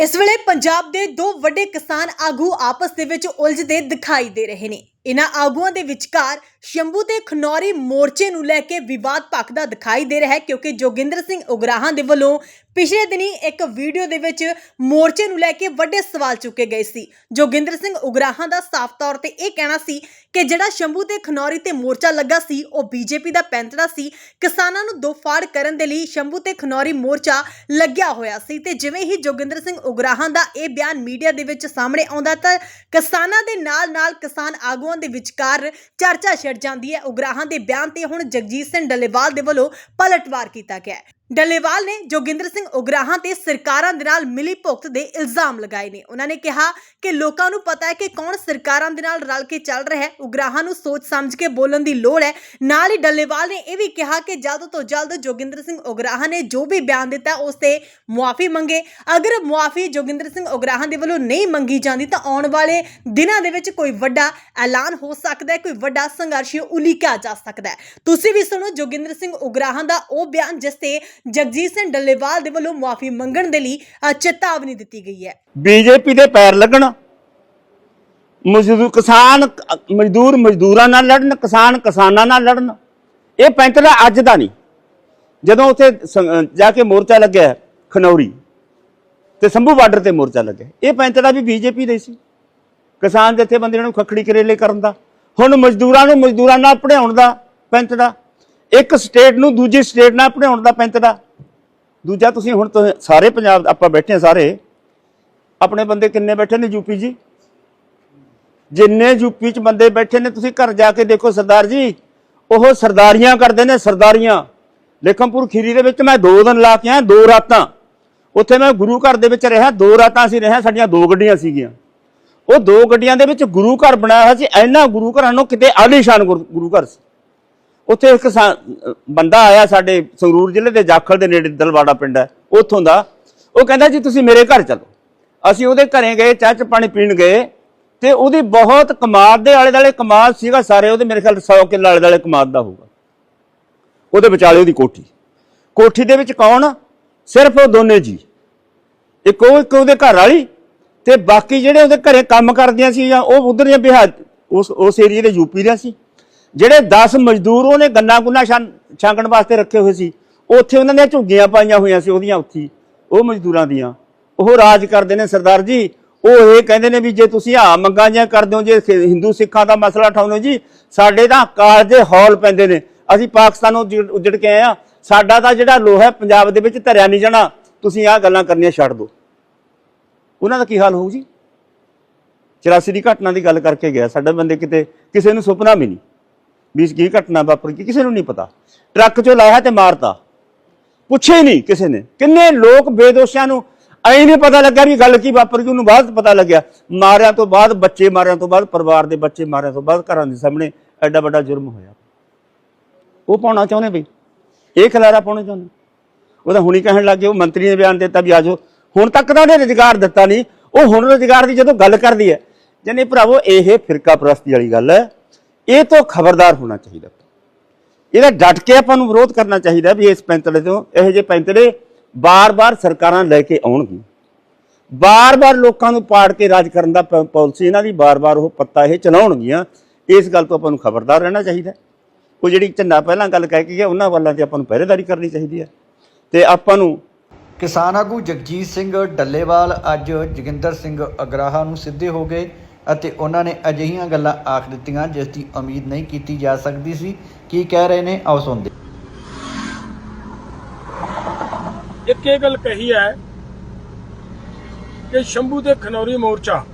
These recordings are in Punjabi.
ਇਸ ਵੇਲੇ ਪੰਜਾਬ ਦੇ ਦੋ ਵੱਡੇ ਕਿਸਾਨ ਆਗੂ ਆਪਸ ਦੇ ਵਿੱਚ ਉਲਝਦੇ ਦਿਖਾਈ ਦੇ ਰਹੇ ਨੇ। ਇਨ੍ਹਾਂ ਆਗੂਆਂ ਦੇ ਵਿਚਕਾਰ ਸ਼ੰਭੂ ਤੇ ਖਨੌਰੀ ਮੋਰਚੇ ਨੂੰ ਲੈ ਕੇ ਵਿਵਾਦ ਭਖਦਾ ਦਿਖਾਈ ਦੇ ਰਿਹਾ ਹੈ, ਕਿਉਂਕਿ ਜੋਗਿੰਦਰ ਸਿੰਘ ਉਗਰਾਹਾਂ ਦੇ ਵੱਲੋਂ ਪਿਛਲੇ ਦਿਨੀ ਇੱਕ ਵੀਡੀਓ ਦੇ ਵਿੱਚ ਮੋਰਚੇ ਨੂੰ ਲੈ ਕੇ ਵੱਡੇ ਸਵਾਲ ਚੁੱਕੇ ਗਏ ਸੀ। ਜੋਗਿੰਦਰ ਸਿੰਘ ਉਗਰਾਹਾਂ ਦਾ ਸਾਫ਼ ਤੌਰ ਤੇ ਇਹ ਕਹਿਣਾ ਸੀ ਕਿ ਜਿਹੜਾ ਸ਼ੰਭੂ ਤੇ ਖਨੌਰੀ ਤੇ ਮੋਰਚਾ ਲੱਗਾ ਸੀ, ਉਹ ਬੀਜੇਪੀ ਦਾ ਪੈਂਤੜਾ ਸੀ। ਕਿਸਾਨਾਂ ਨੂੰ ਦੋ ਫਾੜ ਕਰਨ ਦੇ ਲਈ ਸ਼ੰਭੂ ਤੇ ਖਨੌਰੀ ਮੋਰਚਾ ਲੱਗਿਆ ਹੋਇਆ ਸੀ ਤੇ ਜਿਵੇਂ ਹੀ ਜੋਗਿੰਦਰ ਸਿੰਘ ਉਗਰਾਹਾਂ ਦਾ ਇਹ ਬਿਆਨ ਮੀਡੀਆ ਦੇ ਵਿੱਚ ਸਾਹਮਣੇ ਆਉਂਦਾ ਤਾਂ ਕਿਸਾਨਾਂ ਦੇ ਨਾਲ-ਨਾਲ ਕਿਸਾਨ ਆਗੂ ਆਗੂਆਂ ਦੇ ਵਿਚਕਾਰ ਚਰਚਾ ਛਿੜ ਜਾਂਦੀ ਹੈ। ਉਗਰਾਹਾਂ ਦੇ ਬਿਆਨ ਤੇ ਹੁਣ ਜਗਜੀਤ ਸਿੰਘ ਡੱਲੇਵਾਲ ਦੇ ਵੱਲੋਂ ਪਲਟਵਾਰ ਕੀਤਾ ਗਿਆ ਡੱਲੇਵਾਲ ਨੇ ਜੋਗਿੰਦਰ ਸਿੰਘ ਉਗਰਾਹਾਂ ਤੇ ਸਰਕਾਰਾਂ ਦੇ ਨਾਲ ਮਿਲੀ ਭੁਗਤ ਦੇ ਇਲਜ਼ਾਮ ਲਗਾਏ ਨੇ। ਉਹਨਾਂ ਨੇ ਕਿਹਾ ਕਿ ਲੋਕਾਂ ਨੂੰ ਪਤਾ ਹੈ ਕਿ ਕੌਣ ਸਰਕਾਰਾਂ ਦੇ ਨਾਲ ਰਲ ਕੇ ਚੱਲ ਰਿਹਾ ਹੈ। ਉਗਰਾਹਾਂ ਨੂੰ ਸੋਚ ਸਮਝ ਕੇ ਬੋਲਣ ਦੀ ਲੋੜ ਹੈ। ਨਾਲ ਹੀ ਡੱਲੇਵਾਲ ਨੇ ਇਹ ਵੀ ਕਿਹਾ ਕਿ ਜਲਦ ਤੋਂ ਜਲਦ ਜੋਗਿੰਦਰ ਸਿੰਘ ਉਗਰਾਹਾਂ ਨੇ ਜੋ ਵੀ ਬਿਆਨ ਦਿੱਤਾ ਉਸ ਤੇ ਮੁਆਫੀ ਮੰਗੇ। ਅਗਰ ਮੁਆਫੀ ਜੋਗਿੰਦਰ ਸਿੰਘ ਉਗਰਾਹਾਂ ਦੇ ਵੱਲੋਂ ਨਹੀਂ ਮੰਗੀ ਜਾਂਦੀ ਤਾਂ ਆਉਣ ਵਾਲੇ ਦਿਨਾਂ ਦੇ ਵਿੱਚ ਕੋਈ ਵੱਡਾ ਐਲਾਨ ਹੋ ਸਕਦਾ ਹੈ, ਕੋਈ ਵੱਡਾ ਸੰਘਰਸ਼ ਉਲੀਕਿਆ ਜਾ ਸਕਦਾ ਹੈ। ਤੁਸੀਂ ਵੀ ਸੁਣੋ ਜੋਗਿੰਦਰ ਸਿੰਘ ਉਗਰਾਹਾਂ ਦਾ ਉਹ ਬਿਆਨ ਜਿਸ ਤੇ ਜਗਜੀਤ ਸਿੰਘ ਡੱਲੇਵਾਲ ਦੇ ਵੱਲੋਂ ਮੁਆਫੀ ਮੰਗਣ ਦੇ ਲਈ ਅ, ਚੇਤਾਵਨੀ ਦਿੱਤੀ ਗਈ ਹੈ। ਬੀਜੇਪੀ ਦੇ ਪੈਰ ਲੱਗਣ ਮਜ਼ਦੂਰ ਕਿਸਾਨ ਮਜ਼ਦੂਰ ਮਜ਼ਦੂਰਾਂ ਨਾਲ ਲੜਨ ਕਿਸਾਨ ਕਿਸਾਨਾਂ ਨਾਲ ਲੜਨ ਇਹ ਪੈਂਤੜਾ ਅੱਜ ਦਾ ਨਹੀਂ। ਜਦੋਂ ਉੱਥੇ ਸ- ਜਾ ਕੇ ਮੋਰਚਾ ਲੱਗਿਆ ਖਨੌਰੀ ਤੇ ਸੰਭੂ ਬਾਰਡਰ ਤੇ ਮੋਰਚਾ ਲੱਗਿਆ ਇਹ ਪੈਂਤੜਾ ਵੀ ਬੀਜੇਪੀ ਦੇ ਸੀ। ਕਿਸਾਨ ਜਥੇਬੰਦੀਆਂ ਨੂੰ ਖੱਖੜੀ ਕਰੇਲੇ ਕਰਨ ਦਾ ਹੁਣ ਮਜ਼ਦੂਰਾਂ ਨੂੰ ਮਜ਼ਦੂਰਾਂ ਨਾਲ ਪੜਾਉਣ ਦਾ ਪੈਂਤੜਾ ਇੱਕ ਸਟੇਟ ਨੂੰ ਦੂਜੀ ਸਟੇਟ ਨਾਲ ਪੜਾਉਣ ਦਾ ਪੈਂਤ ਦਾ। ਦੂਜਾ ਤੁਸੀਂ ਹੁਣ ਤੁਸੀਂ ਸਾਰੇ ਪੰਜਾਬ, ਆਪਾਂ ਬੈਠੇ ਹਾਂ ਸਾਰੇ। ਆਪਣੇ ਬੰਦੇ ਕਿੰਨੇ ਬੈਠੇ ਨੇ ਯੂਪੀ ਜੀ? ਜਿੰਨੇ ਯੂਪੀ ਚ ਬੰਦੇ ਬੈਠੇ ਨੇ, ਤੁਸੀਂ ਘਰ ਜਾ ਕੇ ਦੇਖੋ ਸਰਦਾਰ ਜੀ। ਉਹ ਸਰਦਾਰੀਆਂ ਕਰਦੇ ਨੇ, ਸਰਦਾਰੀਆਂ। ਲੇਖਮਪੁਰ ਖੀਰੀ ਦੇ ਵਿੱਚ ਮੈਂ ਦੋ ਦਿਨ ਲਾ ਕੇ ਆਇਆ, ਦੋ ਰਾਤਾਂ। ਉੱਥੇ ਮੈਂ ਗੁਰੂ ਘਰ ਦੇ ਵਿੱਚ ਰਿਹਾ, ਦੋ ਰਾਤਾਂ ਅਸੀਂ ਰਿਹਾ ਸਾਡੀਆਂ ਦੋ ਗੱਡੀਆਂ ਸੀਗੀਆਂ। ਉਹ ਦੋ ਗੱਡੀਆਂ ਦੇ ਵਿੱਚ ਗੁਰੂ ਘਰ ਬਣਾਇਆ ਹੋਇਆ ਸੀ, ਇੰਨਾ ਗੁਰੂ ਘਰਾਂ ਨੂੰ ਕਿਤੇ ਆਲੀਸ਼ਾਨ ਗੁਰੂ ਗੁਰੂ ਘਰ ਸੀ। ਉੱਥੇ ਇੱਕ ਸਾ- ਬੰਦਾ ਆਇਆ ਸਾਡੇ ਸੰਗਰੂਰ ਜ਼ਿਲ੍ਹੇ ਦੇ ਜਾਖਲ ਦੇ ਨੇੜੇ ਦਲਵਾੜਾ ਪਿੰਡ ਹੈ, ਉੱਥੋਂ ਦਾ। ਉਹ ਕਹਿੰਦਾ ਜੀ, ਤੁਸੀਂ ਮੇਰੇ ਘਰ ਚਲੋ। ਅਸੀਂ ਉਹਦੇ ਘਰੇ ਗਏ, ਚਾਹ ਚ ਪਾਣੀ ਪੀਣ ਗਏ ਤੇ ਉਹਦੀ ਬਹੁਤ ਕਮਾਦ ਦੇ ਆਲੇ ਦਾਲੇ ਕਮਾਦ ਸੀਗਾ ਸਾਰੇ, ਉਹਦੇ ਮੇਰੇ ਖਿਆਲ 100 ਕਿੱਲੇ ਆਲੇ ਦਾਲੇ ਕਮਾਦ ਦਾ ਹੋਊਗਾ। ਉਹਦੇ ਵਿਚਾਲੇ ਉਹਦੀ ਕੋਠੀ। ਕੋਠੀ ਦੇ ਵਿੱਚ ਕੌਣ? ਸਿਰਫ ਉਹ ਦੋਨੇ ਜੀ। ਇੱਕ ਉਹ, ਇੱਕ ਉਹਦੇ ਘਰ ਵਾਲੀ ਤੇ ਬਾਕੀ ਜਿਹੜੇ ਉਹਦੇ ਘਰੇ ਕੰਮ ਕਰਦੀਆਂ ਸੀ ਜਾਂ ਉਹ ਉਧਰ ਜਾਂ ਬਿਹਾਰ ਉਸ ਉਸ ਏਰੀਏ ਦੇ ਯੂਪੀ ਦੇ ਸੀ। ਜਿਹੜੇ 10 ਮਜ਼ਦੂਰ ਉਹਨੇ ਗੰਨਾ ਗੁੰਨਾ ਛਾਂ- ਛਾਂਗਣ ਵਾਸਤੇ ਰੱਖੇ ਹੋਏ ਸੀ, ਉੱਥੇ ਉਹਨਾਂ ਦੀਆਂ ਝੁੱਗੀਆਂ ਪਾਈਆਂ ਹੋਈਆਂ ਸੀ ਉਹਦੀਆਂ ਉੱਥੀ, ਉਹ ਮਜ਼ਦੂਰਾਂ ਦੀਆਂ। ਉਹ ਰਾਜ ਕਰਦੇ ਨੇ ਸਰਦਾਰ ਜੀ, ਉਹ ਇਹ ਕਹਿੰਦੇ ਨੇ ਵੀ ਜੇ ਤੁਸੀਂ ਆ ਮੰਗਾਂ ਜਾਂ ਕਰਦੇ ਹੋ, ਜੇ ਹਿੰਦੂ ਸਿੱਖਾਂ ਦਾ ਮਸਲਾ ਉਠਾਉਂਦੇ ਹੋ ਜੀ, ਸਾਡੇ ਤਾਂ ਕਾਲਜੇ ਹੌਲ ਪੈਂਦੇ ਨੇ। ਅਸੀਂ ਪਾਕਿਸਤਾਨ ਨੂੰ ਉੱਜੜ ਕੇ ਆਏ ਆ ਸਾਡਾ ਤਾਂ ਜਿਹੜਾ ਲੋਹਾ ਹੈ, ਪੰਜਾਬ ਦੇ ਵਿੱਚ ਧਰਿਆ ਨਹੀਂ ਜਾਣਾ। ਤੁਸੀਂ ਆਹ ਗੱਲਾਂ ਕਰਨੀਆਂ ਛੱਡ ਦਿਓ। ਉਹਨਾਂ ਦਾ ਕੀ ਹਾਲ ਹੋਊ ਜੀ? 84 ਦੀ ਘਟਨਾ ਦੀ ਗੱਲ ਕਰਕੇ ਗਿਆ, ਸਾਡੇ ਬੰਦੇ ਕਿਤੇ ਕਿਸੇ ਨੂੰ ਸੁਪਨਾ ਵੀ ਨਹੀਂ। ਵੀ ਕੀ ਘਟਨਾ ਵਾਪਰ ਗਈ ਕਿਸੇ ਨੂੰ ਨਹੀਂ ਪਤਾ। ਟਰੱਕ ਚੋਂ ਲਾਇਆ ਤੇ ਮਾਰਤਾ। ਪੁੱਛੇ ਨਹੀਂ ਕਿਸੇ ਨੇ। ਕਿੰਨੇ ਲੋਕ ਬੇਦੋਸ਼ਾਂ ਨੂੰ ਐਂ ਨਹੀਂ ਪਤਾ ਲੱਗਾ ਵੀ ਗੱਲ ਕੀ ਵਾਪਰ ਗਈ ਉਹਨੂੰ ਬਾਅਦ ਪਤਾ ਲੱਗਿਆ। ਮਾਰਿਆਂ ਤੋਂ ਬਾਅਦ ਬੱਚੇ ਮਾਰਿਆਂ ਤੋਂ ਬਾਅਦ ਪਰਿਵਾਰ ਦੇ ਬੱਚੇ ਮਾਰਿਆਂ ਤੋਂ ਬਾਅਦ ਘਰਾਂ ਦੇ ਸਾਹਮਣੇ ਐਡਾ ਵੱਡਾ ਜੁਰਮ ਹੋਇਆ। ਉਹ ਪਾਉਣਾ ਚਾਹੁੰਦੇ ਬਈ। ਇਹ ਖਿਲਾਰਾ ਪਾਉਣਾ ਚਾਹੁੰਦੇ। ਉਹ ਤਾਂ ਹੁਣੀ ਕਹਿਣ ਲੱਗੇ ਉਹ ਮੰਤਰੀ ਨੇ ਬਿਆਨ ਦਿੱਤਾ ਵੀ ਆਜੋ ਹੁਣ ਤੱਕ ਤਾਂ ਉਹਨੇ ਰੁਜ਼ਗਾਰ ਦਿੱਤਾ ਨਹੀਂ। ਉਹ ਹੁਣ ਰੁਜ਼ਗਾਰ ਦੀ ਜਦੋਂ ਗੱਲ ਕਰਦੀ ਹੈ ਜਨੇ ਭਰਾਵੋ, ਇਹ ਫਿਰਕਾ ਪ੍ਰਸਤੀ ਵਾਲੀ ਗੱਲ ਹੈ। ਇਹ ਤੋਂ ਖਬਰਦਾਰ ਹੋਣਾ ਚਾਹੀਦਾ ਇਹਦਾ ਡਟ ਕੇ ਆਪਾਂ ਨੂੰ ਵਿਰੋਧ ਕਰਨਾ ਚਾਹੀਦਾ ਵੀ ਇਸ ਪੈਂਤੜੇ ਤੋਂ ਇਹੋ ਜਿਹੇ ਪੈਂਤੜੇ ਬਾਰ-ਬਾਰ ਸਰਕਾਰਾਂ ਲੈ ਕੇ ਆਉਣਗੀਆਂ। ਬਾਰ-ਬਾਰ ਲੋਕਾਂ ਨੂੰ ਪਾੜ ਕੇ ਰਾਜ ਕਰਨ ਦਾ ਪਾਲਿਸੀ ਇਹਨਾਂ ਦੀ ਬਾਰ-ਬਾਰ ਉਹ ਪੱਤਾ ਇਹ ਚਲਾਉਣਗੀਆਂ। ਇਸ ਗੱਲ ਤੋਂ ਆਪਾਂ ਨੂੰ ਖਬਰਦਾਰ ਰਹਿਣਾ ਚਾਹੀਦਾ ਉਹ ਜਿਹੜੀ ਝੰਡਾ ਪਹਿਲਾਂ ਗੱਲ ਕਹਿ ਕੇ ਗਿਆ, ਉਹਨਾਂ ਵੱਲਾਂ ਤੇ ਆਪਾਂ ਨੂੰ ਪਹਿਰੇਦਾਰੀ ਕਰਨੀ ਚਾਹੀਦੀ ਹੈ। ਤੇ ਆਪਾਂ ਨੂੰ ਕਿਸਾਨ ਆਗੂ ਜਗਜੀਤ ਸਿੰਘ ਡੱਲੇਵਾਲ ਅੱਜ ਜੋਗਿੰਦਰ ਸਿੰਘ ਅਗਰਾਹਾ ਨੂੰ ਸਿੱਧੇ ਹੋ ਗਏ। ਅਤੇ ਉਹਨਾਂ ਨੇ ਅਜਿਹੀਆਂ ਗੱਲਾਂ ਆਖ ਦਿੱਤੀਆਂ ਜਿਸ ਦੀ ਉਮੀਦ ਨਹੀਂ ਕੀਤੀ ਜਾ ਸਕਦੀ ਸੀ। ਕੀ ਕਹਿ ਰਹੇ ਨੇ? ਆਓ ਸੁਣਦੇ ਇੱਕ ਇਹ ਗੱਲ ਕਹੀ ਹੈ ਕਿ ਸ਼ੰਭੂ ਤੇ ਖਨੌਰੀ ਮੋਰਚਾ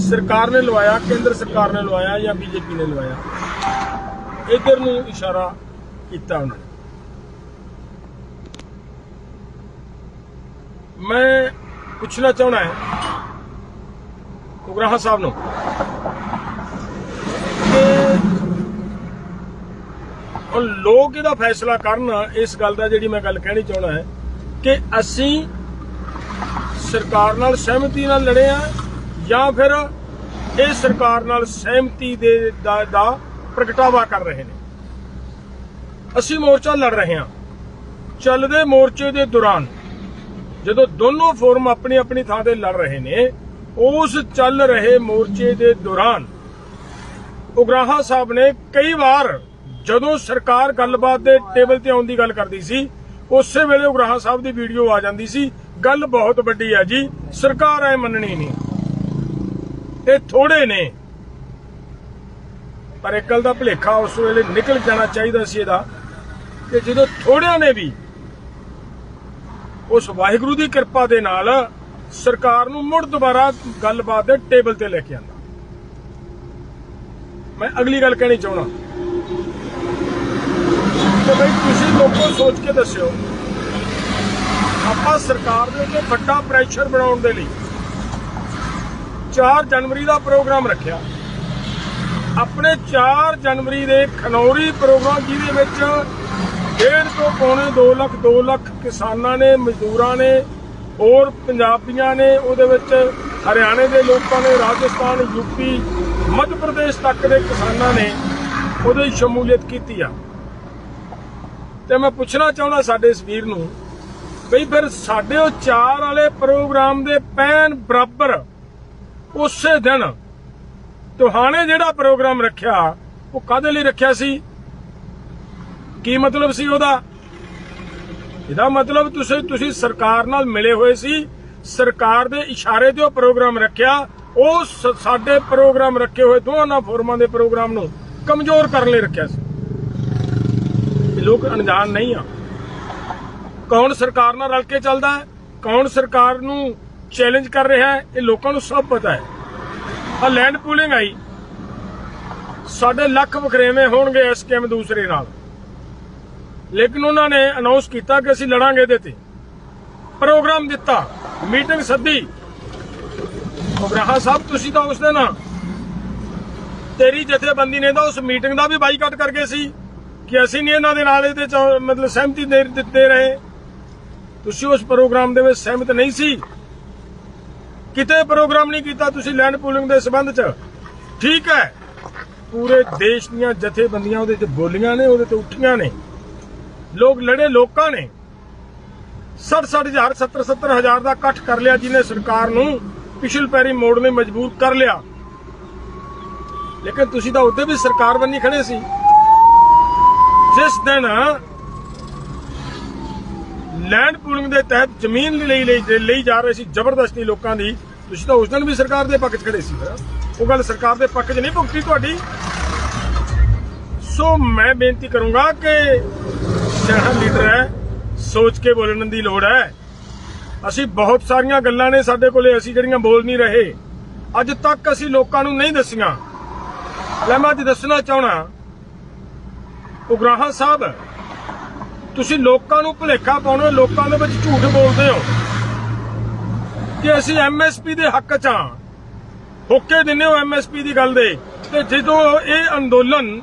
ਸਰਕਾਰ ਨੇ ਲਵਾਇਆ, ਕੇਂਦਰ ਸਰਕਾਰ ਨੇ ਲਵਾਇਆ ਜਾਂ ਬੀਜੇਪੀ ਨੇ ਲਵਾਇਆ? ਇਧਰ ਨੂੰ ਇਸ਼ਾਰਾ ਕੀਤਾ ਉਹਨਾਂ। ਨੇ ਮੈਂ ਪੁੱਛਣਾ ਚਾਹਣਾ ਹੈ ਉਗਰਾਹਾ ਸਾਹਿਬ ਨੂੰ। ਕਿ ਹੁਣ ਲੋਕ ਇਹਦਾ ਫੈਸਲਾ ਕਰਨ ਇਸ ਗੱਲ ਦਾ ਜਿਹੜੀ ਮੈਂ ਗੱਲ ਕਹਿਣੀ ਚਾਹਣਾ ਹੈ ਕਿ ਅਸੀਂ ਸਰਕਾਰ ਨਾਲ ਸਹਿਮਤੀ ਨਾਲ ਲੜੇ ਆ ਜਾਂ ਫਿਰ ਇਹ ਸਰਕਾਰ ਨਾਲ ਸਹਿਮਤੀ ਦੇ ਦਾ, ਦਾ ਪ੍ਰਗਟਾਵਾ ਕਰ ਰਹੇ ਨੇ। ਅਸੀਂ ਮੋਰਚਾ ਲੜ ਰਹੇ ਹਾਂ। ਚੱਲਦੇ ਮੋਰਚੇ ਦੇ ਦੌਰਾਨ ਜਦੋਂ ਦੋਨੋਂ ਫੋਰਮ ਆਪਣੀ ਆਪਣੀ ਥਾਂ ਤੇ ਲੜ ਰਹੇ ਨੇ ਉਸ ਚੱਲ ਰਹੇ ਮੋਰਚੇ ਦੇ ਦੌਰਾਨ, ਉਗਰਾਹਾ ਸਾਹਿਬ ਨੇ ਕਈ ਵਾਰ ਜਦੋਂ ਸਰਕਾਰ ਗੱਲਬਾਤ ਦੇ ਟੇਬਲ ਤੇ ਆਉਣ ਦੀ ਗੱਲ ਕਰਦੀ ਸੀ, ਉਸੇ ਵੇਲੇ ਉਗਰਾਹਾ ਸਾਹਿਬ ਦੀ ਵੀਡੀਓ ਆ ਜਾਂਦੀ ਸੀ, ਗੱਲ ਬਹੁਤ ਵੱਡੀ ਹੈ ਜੀ, ਸਰਕਾਰ ਐ ਮੰਨਣੀ ਨਹੀਂ। ਇਹ ਥੋੜੇ ਨੇ, ਪਰ ਇੱਕ ਗੱਲ ਦਾ ਭੁਲੇਖਾ ਉਸ ਵੇਲੇ ਨਿਕਲ ਜਾਣਾ ਚਾਹੀਦਾ ਸੀ ਇਹਦਾ, ਕਿ ਜਦੋਂ ਥੋੜਿਆਂ ਨੇ ਵੀ ਉਸ ਵਾਹਿਗੁਰੂ ਦੀ ਕਿਰਪਾ ਦੇ ਨਾਲ ਸਰਕਾਰ ਨੂੰ ਮੁੜ ਦੁਬਾਰਾ ਗੱਲਬਾਤ ਦੇ ਟੇਬਲ ਤੇ ਲੈ ਕੇ ਆਂਦਾ। ਮੈਂ ਅਗਲੀ ਗੱਲ ਕਹਿਣੀ ਚਾਹਣਾ ਤੇ ਬਈ ਤੁਸੀਂ ਲੋਕੋ ਸੋਚ ਕੇ ਦੱਸਿਓ, ਆਪਾਂ ਸਰਕਾਰ ਦੇ ਉੱਤੇ ਵੱਡਾ ਪ੍ਰੈਸ਼ਰ ਬਣਾਉਣ ਦੇ ਲਈ 4 ਜਨਵਰੀ ਦਾ ਪ੍ਰੋਗਰਾਮ ਰੱਖਿਆ। ਆਪਣੇ 4 ਜਨਵਰੀ ਦੇ ਖਨੌਰੀ ਪ੍ਰੋਗਰਾਮ ਜਿਹਦੇ ਵਿੱਚ ਡੇਢ ਤੋਂ ਪੌਣੇ 2 ਲੱਖ 2 ਲੱਖ ਕਿਸਾਨਾਂ ਨੇ, ਮਜ਼ਦੂਰਾਂ ਨੇ ਹੋਰ ਪੰਜਾਬੀਆਂ ਨੇ ਉਹਦੇ ਵਿੱਚ ਹਰਿਆਣੇ ਦੇ ਲੋਕਾਂ ਨੇ, ਰਾਜਸਥਾਨ ਯੂਪੀ ਮੱਧ ਪ੍ਰਦੇਸ਼ ਤੱਕ ਦੇ ਕਿਸਾਨਾਂ ਨੇ ਉਹਦੇ ਸ਼ਮੂਲੀਅਤ ਕੀਤੀ ਆ। ਤੇ ਮੈਂ ਪੁੱਛਣਾ ਚਾਹੁੰਦਾ ਸਾਡੇ ਇਸ ਵੀਰ ਨੂੰ, ਬਈ ਫਿਰ ਸਾਡੇ ਉਹ ਚਾਰ ਵਾਲੇ ਪ੍ਰੋਗਰਾਮ ਦੇ ਪੈਨ ਬਰਾਬਰ ਉਸੇ ਦਿਨ ਤੁਹਾਨੇ ਜਿਹੜਾ ਪ੍ਰੋਗਰਾਮ ਰੱਖਿਆ, ਉਹ ਕਾਦੇ ਲਈ ਰੱਖਿਆ ਸੀ? ਕੀ ਮਤਲਬ ਸੀ ਉਹਦਾ? ਇਹਦਾ ਮਤਲਬ ਤੁਸੀਂ ਤੁਸੀਂ ਸਰਕਾਰ ਨਾਲ ਮਿਲੇ ਹੋਏ ਸੀ, ਸਰਕਾਰ ਦੇ ਇਸ਼ਾਰੇ ਤੇ ਉਹ ਪ੍ਰੋਗਰਾਮ ਰੱਖਿਆ, ਉਹ ਸਾਡੇ ਪ੍ਰੋਗਰਾਮ ਰੱਖੇ ਹੋਏ ਦੋਨਾਂ ਫੋਰਮਾਂ ਦੇ ਪ੍ਰੋਗਰਾਮ ਨੂੰ ਕਮਜ਼ੋਰ ਕਰਨ ਲਈ ਰੱਖਿਆ ਸੀ। ਲੋਕ ਅਣਜਾਣ ਨਹੀਂ ਆ। ਕੌਣ ਸਰਕਾਰ ਨਾਲ ਰਲ ਕੇ ਚੱਲਦਾ ਹੈ? ਕੌਣ ਸਰਕਾਰ ਨੂੰ ਚੈਲੰਜ ਕਰ ਰਿਹਾ ਹੈ? ਇਹ ਲੋਕਾਂ ਨੂੰ ਸਭ ਪਤਾ ਹੈ। ਆ ਲੈਂਡ ਪੂਲਿੰਗ ਆਈ। ਸਾਡੇ ਲੱਖ ਵਖਰੇਵੇਂ ਹੋਣਗੇ ਇਸ ਸਕੀਮ ਦੂਸਰੇ ਨਾਲ। ਲੇਕਿਨ ਉਹਨਾਂ ਨੇ ਅਨਾਉਂਸ ਕੀਤਾ ਕਿ ਅਸੀਂ ਲੜਾਂਗੇ ਇਹਦੇ ਤੇ। ਪ੍ਰੋਗਰਾਮ ਦਿੱਤਾ ਮੀਟਿੰਗ ਸੱਦੀ। ਉਗਰਾਹਾ ਸਾਹਿਬ, ਤੁਸੀਂ ਤਾਂ ਉਸ ਦਿਨ ਤੇਰੀ ਜਥੇਬੰਦੀ ਨੇ ਤਾਂ ਉਸ ਮੀਟਿੰਗ ਦਾ ਵੀ ਬਾਈਕਾਟ ਕਰ ਸੀ ਕਿ ਅਸੀਂ ਨਹੀਂ ਇਹਨਾਂ ਦੇ ਨਾਲ ਇਹਦੇ ਮਤਲਬ ਸਹਿਮਤੀ ਦੇ ਦਿੱਤੇ ਰਹੇ। ਤੁਸੀਂ ਉਸ ਪ੍ਰੋਗਰਾਮ ਦੇ ਵਿੱਚ ਸਹਿਮਤ ਨਹੀਂ ਸੀ। ਕਿਤੇ ਪ੍ਰੋਗਰਾਮ ਨਹੀਂ ਕੀਤਾ ਤੁਸੀਂ ਲੈਂਡ ਪੂਲਿੰਗ ਦੇ ਸਬੰਧ ਚ। ਠੀਕ ਹੈ, ਪੂਰੇ ਦੇਸ਼ ਦੀਆਂ ਜਥੇਬੰਦੀਆਂ ਉਹਦੇ ਤੇ ਬੋਲੀਆਂ ਨੇ, ਉਹਦੇ ਤੇ ਉੱਠੀਆਂ ਨੇ। ਲੋਕ ਲੜੇ ਲੋਕਾਂ ਨੇ। 60 ਹਜ਼ਾਰ 70 70 ਹਜ਼ਾਰ ਦਾ ਇਕੱਠ ਕਰ ਲਿਆ ਜਿਹਨੇ ਸਰਕਾਰ ਨੂੰ, ਪਿਛਲ ਪੈਰੀ ਮੋੜਨੇ ਮਜਬੂਰ ਕਰ ਲਿਆ। ਲੇਕਿਨ ਤੁਸੀਂ ਤਾਂ ਉੱਤੇ ਵੀ ਸਰਕਾਰ ਬੰਨੀ ਖੜੇ ਸੀ। ਜਿਸ ਦਿਨ ਲੈਂਡ ਪੂਲਿੰਗ ਦੇ ਤਹਿਤ ਜ਼ਮੀਨ ਲਈ ਲਈ ਜਾ ਰਹੇ ਸੀ ਜ਼ਬਰਦਸਤੀ ਲੋਕਾਂ ਦੀ, ਤੁਸੀਂ ਤਾਂ ਉਸ ਦਿਨ ਵੀ ਸਰਕਾਰ ਦੇ ਪੱਖ 'ਚ ਖੜੇ ਸੀ। ਉਹ ਗੱਲ ਸਰਕਾਰ ਦੇ ਪੱਖ 'ਚ ਨਹੀਂ ਭੁਗਤੀ ਤੁਹਾਡੀ। ਸੋ ਮੈਂ ਬੇਨਤੀ ਕਰੂੰਗਾ ਕਿ ਸਿਆਣਾ ਲੀਡਰ ਹੈ, ਸੋਚ ਕੇ ਬੋਲਣ ਦੀ ਲੋੜ ਹੈ। ਅਸੀਂ ਬਹੁਤ ਸਾਰੀਆਂ ਗੱਲਾਂ ਨੇ ਸਾਡੇ ਕੋਲੇ, ਅਸੀਂ ਜਿਹੜੀਆਂ ਬੋਲ ਨਹੀਂ ਰਹੇ। ਅੱਜ ਤੱਕ ਅਸੀਂ ਲੋਕਾਂ ਨੂੰ ਨਹੀਂ ਦੱਸੀਆਂ। ਲੈ ਮੈਂ ਅੱਜ ਦੱਸਣਾ ਚਾਹਣਾ ਉਗਰਾਹਾ ਸਾਹਿਬ, ਤੁਸੀਂ ਲੋਕਾਂ ਨੂੰ ਭੁਲੇਖਾ ਪਾਉਣਾ, ਲੋਕਾਂ ਦੇ ਵਿੱਚ ਝੂਠ ਬੋਲਦੇ ਹੋ। ਕਿ ਅਸੀਂ ਐਮਐਸਪੀ ਦੇ ਹੱਕ 'ਚ ਹਾਂ। ਹੋਕੇ ਦਿੰਦੇ ਹੋ ਐਮਐਸਪੀ ਦੀ ਗੱਲ ਦੇ। ਤੇ ਜਦੋਂ ਇਹ ਅੰਦੋਲਨ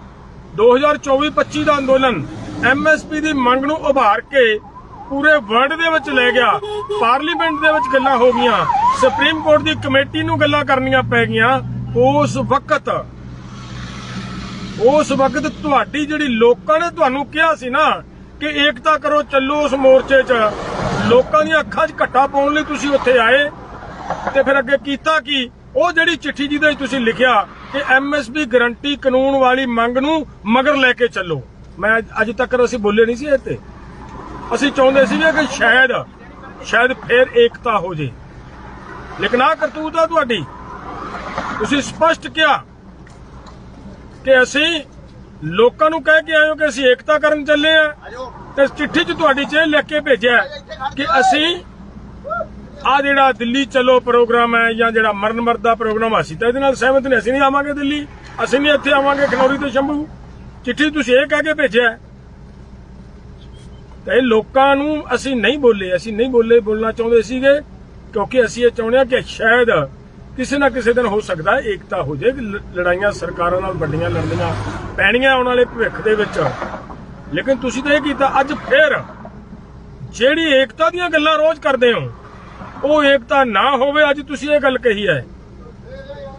2024-25 ਦਾ ਅੰਦੋਲਨ ਐਮਐਸਪੀ ਦੀ ਮੰਗ ਨੂੰ ਉਭਾਰ ਕੇ ਪੂਰੇ ਵਰਲਡ ਦੇ ਵਿੱਚ ਲੈ ਗਿਆ। ਪਾਰਲੀਮੈਂਟ ਦੇ ਵਿੱਚ ਗੱਲਾਂ ਹੋ ਗਈਆਂ। ਸੁਪਰੀਮ ਕੋਰਟ ਦੀ ਕਮੇਟੀ ਨੂੰ ਗੱਲਾਂ ਕਰਨੀਆਂ ਪੈ ਗਈਆਂ। ਉਸ ਵਕਤ ਉਸ ਵਕਤ ਤੁਹਾਡੀ ਜਿਹੜੀ ਲੋਕਾਂ ਨੇ ਤੁਹਾਨੂੰ ਕਿਹਾ ਸੀ ਨਾ ਕਿ ਏਕਤਾ ਕਰੋ, ਚੱਲੋ ਉਸ ਮੋਰਚੇ 'ਚ। ਲੋਕਾਂ ਦੀਆਂ ਅੱਖਾਂ 'ਚ ਘੱਟਾ ਪਾਉਣ ਲਈ ਤੁਸੀਂ ਉੱਥੇ ਆਏ। ਤੇ ਫਿਰ ਅੱਗੇ ਕੀਤਾ ਕੀ? ਉਹ ਜਿਹੜੀ ਚਿੱਠੀ ਜਿਹਦੇ ਵਿੱਚ ਤੁਸੀਂ ਲਿਖਿਆ ਕਿ ਐਮਐਸਪੀ ਗਰੰਟੀ ਕਾਨੂੰਨ ਵਾਲੀ ਮੰਗ ਨੂੰ ਮਗਰ ਲੈ ਕੇ ਚੱਲੋ। ਮੈਂ ਅੱਜ- ਤੱਕ ਅਸੀਂ ਬੋਲੇ ਨਹੀਂ ਸੀ ਇਹ ਤੇ ਅਸੀਂ ਚਾਹੁੰਦੇ ਸੀ ਕਿ ਸ਼ਾਇਦ ਸ਼ਾਇਦ ਫੇਰ ਏਕਤਾ ਹੋ ਜੇ। ਲੇਕਿਨ ਆ ਕਰਤੂਤ ਆ ਤੁਹਾਡੀ। ਤੁਸੀਂ ਸਪਸ਼ਟ ਕਿਹਾ ਕਿ ਅਸੀਂ ਲੋਕਾਂ ਨੂੰ ਕਹਿ ਕੇ ਆਇਓ ਕਿ ਅਸੀਂ ਏਕਤਾ ਕਰਨ ਚੱਲੇ ਆ। ਤੇ ਚਿੱਠੀ 'ਚ ਤੁਹਾਡੀ 'ਚ ਇਹ ਲਿਖ ਕੇ ਭੇਜਿਆ ਕਿ ਅਸੀਂ ਆ ਜਿਹੜਾ ਦਿੱਲੀ ਚਲੋ ਪ੍ਰੋਗਰਾਮ ਹੈ ਜਾਂ ਜਿਹੜਾ ਮਰਨ ਮਰਦਾ ਪ੍ਰੋਗਰਾਮ ਅਸੀਂ ਤਾਂ ਇਹਦੇ ਨਾਲ ਸਹਿਮਤ ਨਹੀਂ, ਅਸੀਂ ਨਹੀਂ ਆਵਾਂਗੇ ਦਿੱਲੀ। ਅਸੀਂ ਨਹੀਂ ਇੱਥੇ ਆਵਾਂਗੇ ਖਨੌਰੀ ਤੇ ਸ਼ੰਭੂ। ਚਿੱਠੀ ਤੁਸੀਂ ਇਹ ਕਹਿ ਕੇ ਭੇਜਿਆ ਹੈ। ਤੇ ਇਹ ਲੋਕਾਂ ਨੂੰ ਅਸੀਂ ਨਹੀਂ ਬੋਲੇ, ਅਸੀਂ ਨਹੀਂ ਬੋਲੇ, ਬੋਲਣਾ ਚਾਹੁੰਦੇ ਸੀਗੇ, ਕਿਉਂਕਿ ਅਸੀਂ ਇਹ ਚਾਹੁੰਦੇ ਹਾਂ ਕਿ ਸ਼ਾਇਦ ਕਿਸੇ ਨਾ ਕਿਸੇ ਦਿਨ ਹੋ ਸਕਦਾ ਏਕਤਾ ਹੋ ਜਾਏ ਲੜਾਈਆਂ ਸਰਕਾਰਾਂ ਨਾਲ ਵੱਡੀਆਂ ਲੜਨੀਆਂ ਪੈਣੀਆਂ ਆਉਣ ਵਾਲੇ ਭਵਿੱਖ ਦੇ ਵਿੱਚ ਲੇਕਿਨ ਤੁਸੀਂ ਤਾਂ ਇਹ ਕੀਤਾ, ਅੱਜ ਫੇਰ ਜਿਹੜੀ ਏਕਤਾ ਦੀਆਂ ਗੱਲਾਂ ਰੋਜ਼ ਕਰਦੇ ਹੋ, ਉਹ ਏਕਤਾ ਨਾ ਹੋਵੇ, ਅੱਜ ਤੁਸੀਂ ਇਹ ਗੱਲ ਕਹੀ ਹੈ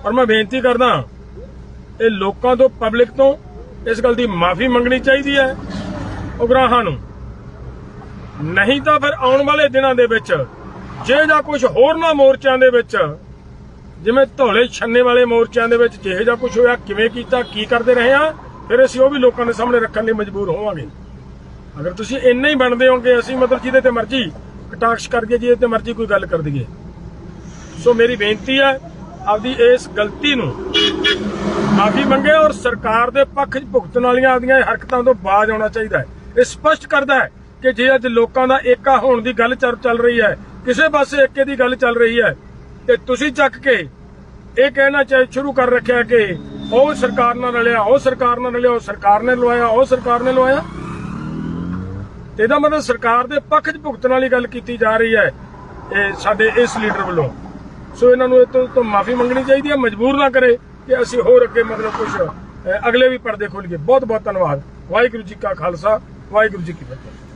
ਪਰ ਮੈਂ ਬੇਨਤੀ ਕਰਦਾ, ਇਹ ਲੋਕਾਂ ਤੋਂ, ਪਬਲਿਕ ਤੋਂ ਇਸ ਗੱਲ ਦੀ ਮਾਫੀ ਮੰਗਣੀ ਚਾਹੀਦੀ ਹੈ ਉਗਰਾਹਾਂ ਨੂੰ। ਨਹੀਂ ਤਾਂ ਫਿਰ ਆਉਣ ਵਾਲੇ ਦਿਨਾਂ ਦੇ ਵਿੱਚ, ਜੇ ਜਾਂ ਕੁਝ ਹੋਰ ਨਾ ਮੋਰਚਿਆਂ ਦੇ ਵਿੱਚ, ਜਿਵੇਂ ਧੋਲੇ ਛੰਨੇ ਵਾਲੇ ਮੋਰਚਿਆਂ ਦੇ ਵਿੱਚ ਜਿਹੇ ਜਾਂ ਕੁਝ ਹੋਇਆ, ਕਿਵੇਂ ਕੀਤਾ, ਕੀ ਕਰਦੇ ਰਹੇ ਆ ਫਿਰ ਅਸੀਂ ਉਹ ਵੀ ਲੋਕਾਂ ਦੇ ਸਾਹਮਣੇ ਰੱਖਣ ਲਈ ਮਜਬੂਰ ਹੋਵਾਂਗੇ। ਅਗਰ ਤੁਸੀਂ ਇੰਨੇ ਹੀ ਬਣਦੇ ਹੋਗੇ ਅਸੀਂ ਮਤਲਬ ਜਿਹਦੇ ਤੇ ਮਰਜ਼ੀ ਕਟਾਕਸ਼ ਕਰਕੇ ਜਿਹਦੇ ਤੇ ਮਰਜ਼ੀ ਕੋਈ ਗੱਲ ਕਰ ਦਈਏ। ਸੋ ਮੇਰੀ ਬੇਨਤੀ ਹੈ, ਆਪਦੀ ਇਸ ਗਲਤੀ ਨੂੰ ਮਾਫੀ ਮੰਗੇ ਔਰ ਸਰਕਾਰ ਦੇ ਪੱਖ 'ਚ ਭੁਗਤਣ ਵਾਲੀਆਂ ਆਪਦੀਆਂ ਹਰਕਤਾਂ ਤੋਂ ਬਾਜ਼ ਆਉਣਾ ਚਾਹੀਦਾ ਹੈ। ਇਹ ਸਪਸ਼ਟ ਕਰਦਾ ਹੈ ਕਿ ਜੇ ਅੱਜ ਲੋਕਾਂ ਦਾ ਏਕਾ ਹੋਣ ਦੀ ਗੱਲ ਚੱਲ ਰਹੀ ਹੈ, ਕਿਸੇ ਪਾਸੇ ਏਕੇ ਦੀ ਗੱਲ ਚੱਲ ਰਹੀ ਹੈ, ਤੇ ਤੁਸੀਂ ਚੱਕ ਕੇ ਇਹ ਕਹਿਣਾ ਚਾਹੇ ਸ਼ੁਰੂ ਕਰ ਰੱਖਿਆ ਕਿ ਉਹ ਸਰਕਾਰ ਨਾਲ ਰਲਿਆ, ਉਹ ਸਰਕਾਰ ਨਾਲ ਰਲਿਆ, ਉਹ ਸਰਕਾਰ ਨੇ ਲਵਾਇਆ, ਉਹ ਸਰਕਾਰ ਨੇ ਲਵਾਇਆ। ਤੇ ਇਹਦਾ ਮਤਲਬ ਸਰਕਾਰ ਦੇ ਪੱਖ 'ਚ ਭੁਗਤਣ ਵਾਲੀ ਗੱਲ ਕੀਤੀ ਜਾ ਰਹੀ ਹੈ, ਇਹ ਸਾਡੇ ਇਸ ਲੀਡਰ ਵੱਲੋਂ। ਸੋ ਇਹਨਾਂ ਨੂੰ ਇਹ ਤੋਂ ਮਾਫੀ ਮੰਗਣੀ ਚਾਹੀਦੀ ਹੈ, ਮਜਬੂਰ ਨਾ ਕਰੇ। ਕਿ ਅਸੀਂ ਹੋਰ ਅੱਗੇ ਮਤਲਬ ਕੁਝ ਅਗਲੇ ਵੀ ਪਰਦੇ ਖੋਲ ਖੋਲੀਏ ਬਹੁਤ ਬਹੁਤ ਧੰਨਵਾਦ। ਵਾਹਿਗੁਰੂ ਜੀ ਕਾ ਖਾਲਸਾ, ਵਾਹਿਗੁਰੂ ਜੀ ਕੀ ਫਤਿਹ।